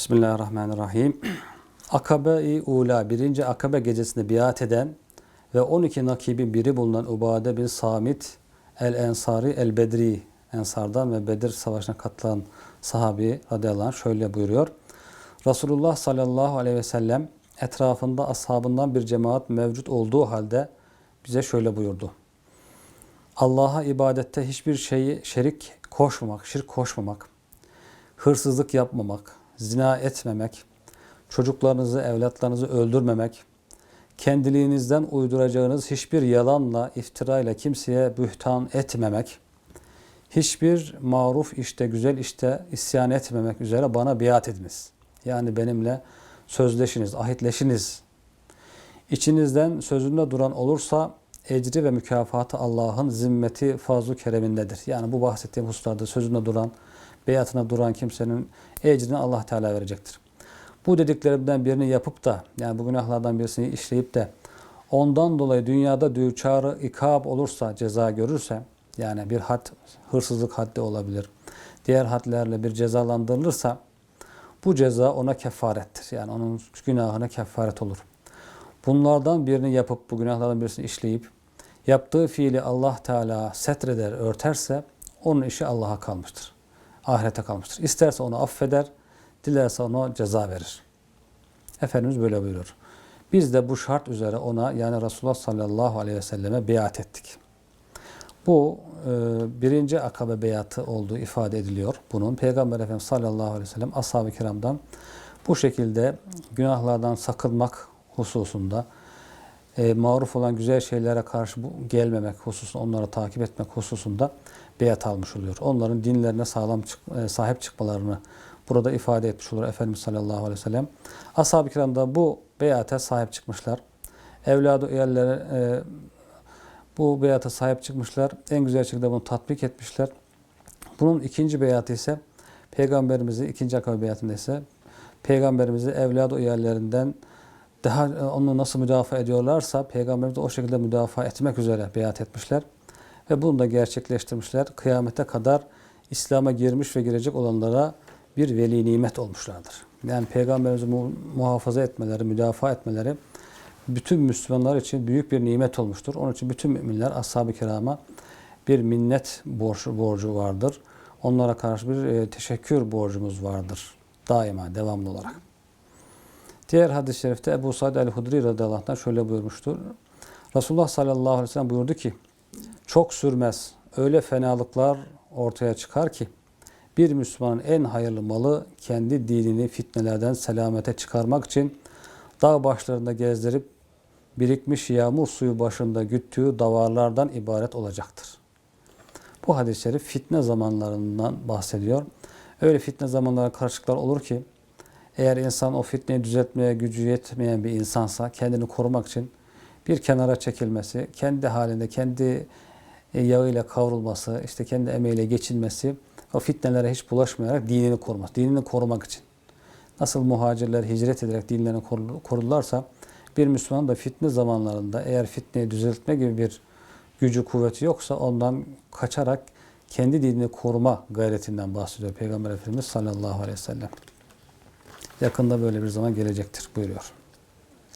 Bismillahirrahmanirrahim. Akabe-i Ula, birinci Akabe gecesinde biat eden ve 12 nakibin biri bulunan Ubade bin Samit el-Ensari el-Bedri, Ensardan ve Bedir Savaşı'na katılan sahabi radıyallahu şöyle buyuruyor. Resulullah sallallahu aleyhi ve sellem etrafında ashabından bir cemaat mevcut olduğu halde bize şöyle buyurdu. Allah'a ibadette hiçbir şeyi şerik koşmamak, şirk koşmamak, hırsızlık yapmamak, zina etmemek, çocuklarınızı, evlatlarınızı öldürmemek, kendiliğinizden uyduracağınız hiçbir yalanla, iftirayla kimseye bühtan etmemek, hiçbir maruf işte, güzel işte isyan etmemek üzere bana biat ediniz. Yani benimle sözleşiniz, ahitleşiniz. İçinizden sözünde duran olursa ecri ve mükafatı Allah'ın zimmeti fazlu keremindedir. Yani bu bahsettiğim hususlarda sözünde duran, beyatına duran kimsenin ecrini Allah Teala verecektir. Bu dediklerimden birini yapıp da yani bu günahlardan birisini işleyip de ondan dolayı dünyada düçarı ikab olursa, ceza görürse yani bir had, hırsızlık haddi olabilir. Diğer hadlerle bir cezalandırılırsa bu ceza ona kefarettir. Yani onun günahına kefaret olur. Bunlardan birini yapıp bu günahlardan birisini işleyip yaptığı fiili Allah Teala setreder, örterse onun işi Allah'a kalmıştır. Ahirete kalmıştır. İsterse onu affeder, dilerse ona ceza verir. Efendimiz böyle buyuruyor. Biz de bu şart üzere ona yani Resulullah sallallahu aleyhi ve selleme beyat ettik. Bu e, birinci akabe beyatı olduğu ifade ediliyor. Bunun Peygamber Efendimiz sallallahu aleyhi ve sellem ashab-ı kiramdan bu şekilde günahlardan sakınmak hususunda e, maruf olan güzel şeylere karşı bu, gelmemek hususunda, onları takip etmek hususunda beyat almış oluyor. Onların dinlerine sağlam çık, e, sahip çıkmalarını burada ifade etmiş olur Efendimiz sallallahu aleyhi ve sellem. Ashab-ı kiram da bu beyate sahip çıkmışlar. Evladı üyeleri e, bu beyata sahip çıkmışlar. En güzel şekilde bunu tatbik etmişler. Bunun ikinci beyatı ise Peygamberimizi ikinci akabe beyatında ise Peygamberimizi evladı üyelerinden daha e, onu nasıl müdafaa ediyorlarsa Peygamberimiz de o şekilde müdafaa etmek üzere beyat etmişler. Ve bunu da gerçekleştirmişler. Kıyamete kadar İslam'a girmiş ve girecek olanlara bir veli nimet olmuşlardır. Yani Peygamberimizi muhafaza etmeleri, müdafaa etmeleri bütün Müslümanlar için büyük bir nimet olmuştur. Onun için bütün müminler ashab-ı kirama bir minnet borcu, borcu vardır. Onlara karşı bir e, teşekkür borcumuz vardır. Daima, devamlı olarak. Diğer hadis-i şerifte Ebu Said el-Hudri radıyallahu anh şöyle buyurmuştur. Resulullah sallallahu aleyhi ve sellem buyurdu ki, çok sürmez, öyle fenalıklar ortaya çıkar ki, bir Müslümanın en hayırlı malı kendi dinini fitnelerden selamete çıkarmak için dağ başlarında gezdirip birikmiş yağmur suyu başında güttüğü davarlardan ibaret olacaktır. Bu hadis-i şerif fitne zamanlarından bahsediyor. Öyle fitne zamanları karışıklar olur ki eğer insan o fitneyi düzeltmeye gücü yetmeyen bir insansa kendini korumak için bir kenara çekilmesi, kendi halinde, kendi yağıyla kavrulması, işte kendi emeğiyle geçinmesi, o fitnelere hiç bulaşmayarak dinini koruması, dinini korumak için. Nasıl muhacirler hicret ederek dinlerini korudularsa bir Müslüman da fitne zamanlarında eğer fitneyi düzeltme gibi bir gücü, kuvveti yoksa ondan kaçarak kendi dinini koruma gayretinden bahsediyor Peygamber Efendimiz sallallahu aleyhi ve sellem. Yakında böyle bir zaman gelecektir buyuruyor.